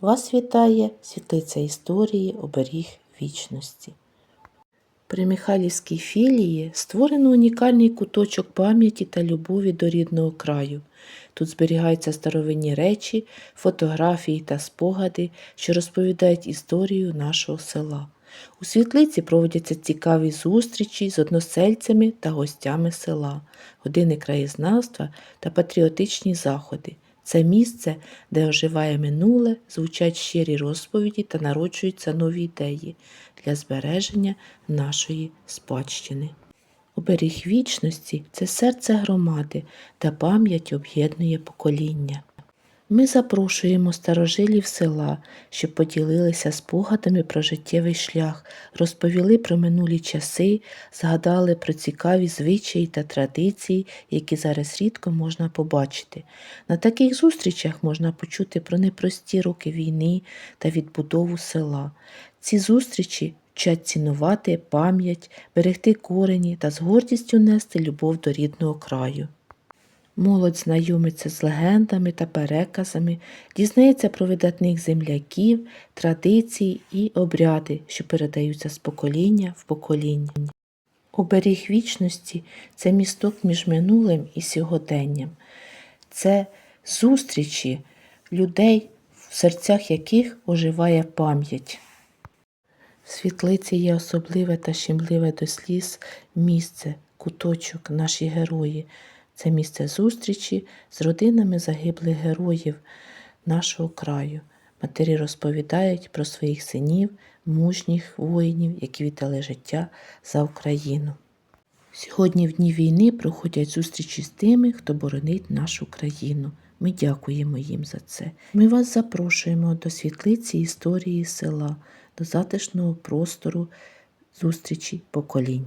Вас вітає світлиця історії оберіг вічності. При Михайлівській філії створено унікальний куточок пам'яті та любові до рідного краю. Тут зберігаються старовинні речі, фотографії та спогади, що розповідають історію нашого села. У світлиці проводяться цікаві зустрічі з односельцями та гостями села, години краєзнавства та патріотичні заходи. Це місце, де оживає минуле, звучать щирі розповіді та народжуються нові ідеї для збереження нашої спадщини. Оберіг вічності це серце громади та пам'ять об'єднує покоління. Ми запрошуємо старожилів села, щоб поділилися спогадами про життєвий шлях, розповіли про минулі часи, згадали про цікаві звичаї та традиції, які зараз рідко можна побачити. На таких зустрічах можна почути про непрості роки війни та відбудову села. Ці зустрічі вчать цінувати пам'ять, берегти корені та з гордістю нести любов до рідного краю. Молодь знайомиться з легендами та переказами, дізнається про видатних земляків, традиції і обряди, що передаються з покоління в покоління. Оберіг вічності це місток між минулим і сьогоденням. Це зустрічі людей, в серцях яких оживає пам'ять. В світлиці є особливе та щемливе до сліз місце, куточок, наші герої. Це місце зустрічі з родинами загиблих героїв нашого краю. Матері розповідають про своїх синів, мужніх воїнів, які віддали життя за Україну. Сьогодні в дні війни проходять зустрічі з тими, хто боронить нашу країну. Ми дякуємо їм за це. Ми вас запрошуємо до світлиці історії села, до затишного простору зустрічі поколінь.